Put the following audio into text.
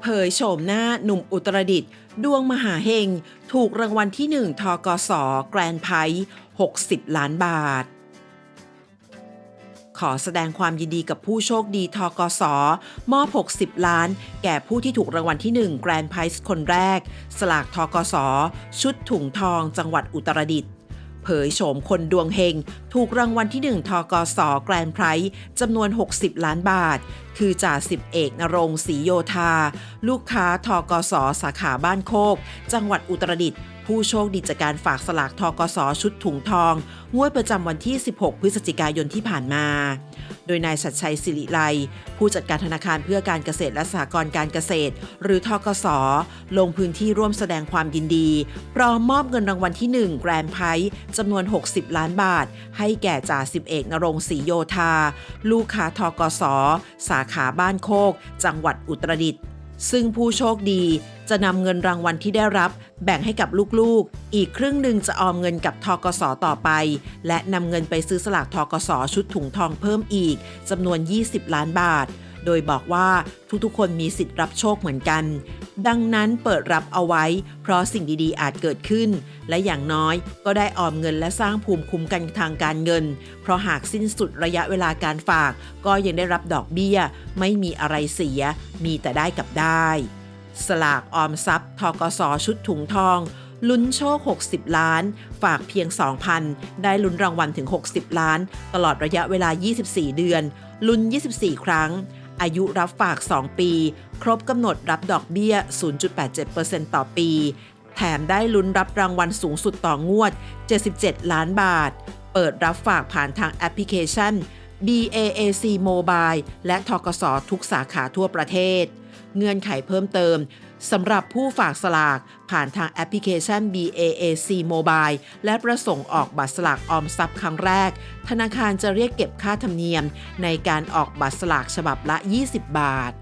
เผยโฉมหน้าหนุ่มอุตรดิตถ์ดวงมหาเฮง ถูกรางวัลที่ 1ทกสแกรนไพรส์60 ล้านบาท ขอแสดงความยินดีกับผู้โชคดีทกสมอบ 60 ล้าน แก่ผู้ที่ถูกรางวัลที่ 1 แกรนไพรส์คนแรก สลากทกส ชุดถุงทองจังหวัดอุตรดิตถ์ ผยโฉมคนดวงเฮง ถูกรางวัลที่ 1 ทกสแกรนไพรส์จำนวน 60 ล้านบาท คือจ่าสิบเอกนรงศรีโยธา ลูกค้าทกสสาขาบ้านโคก จังหวัดอุตรดิตถ์ ผู้โชคดีจากการฝากสลากทกสชุดถุงทองงวดประจำวันที่ 16 พฤศจิกายนที่ผ่านมา โดยนายสัจชัยสิริไล ผู้จัดการธนาคารเพื่อการเกษตรและสหกรณ์การเกษตร หรือทกส ลงพื้นที่ร่วมแสดงความยินดีพร้อมมอบเงินรางวัลที่ 1 แกรนไพร์จำนวน 60 ล้านบาท ให้แก่จ่าสิบเอกนรงศรีโยธา ลูกค้าทกส สาขาบ้านโคก จังหวัดอุตรดิตถ์ซึ่งผู้โชคดี จะนำเงินรางวัลที่ได้รับ แบ่งให้กับลูกๆ อีกครึ่งหนึ่งจะออมเงินกับทกสต่อไป และนำเงินไปซื้อสลากทกสชุดถุงทองเพิ่มอีกจำนวน 20 ล้านบาท โดยบอกว่าทุกๆ คนมีสิทธิ์รับโชคเหมือนกัน ดังนั้นเปิดรับเอาไว้ เพราะสิ่งดีๆ อาจเกิดขึ้น และอย่างน้อยก็ได้ออมเงินและสร้างภูมิคุ้มกันทางการเงิน เพราะหากสิ้นสุดระยะเวลาการฝาก ก็ยังได้รับดอกเบี้ย ไม่มีอะไรเสีย มีแต่ได้กับได้ สลากออมทรัพย์ทกสชุดถุงทอง ลุ้นโชค 60 ล้าน ฝากเพียง 2,000 ได้ลุ้นรางวัลถึง 60 ล้าน ตลอดระยะเวลา 24 เดือน ลุ้น 24 ครั้ง อายุรับฝาก 2 ปี ครบกำหนดรับดอกเบี้ย 0.87%ต่อปี แถมได้ลุ้นรับรางวัลสูงสุดต่องวด 77 ล้านบาท เปิดรับฝากผ่านทางแอปพลิเคชัน BAAC Mobile และทกสทุกสาขาทั่วประเทศ เงื่อนไขเพิ่มเติมสำหรับผู้ฝากสลากผ่านทางแอปพลิเคชัน BAAC Mobile และประสงค์ออกบัตรสลากออมทรัพย์ครั้งแรก ธนาคารจะเรียกเก็บค่าธรรมเนียมในการออกบัตรสลากฉบับละ 20 บาท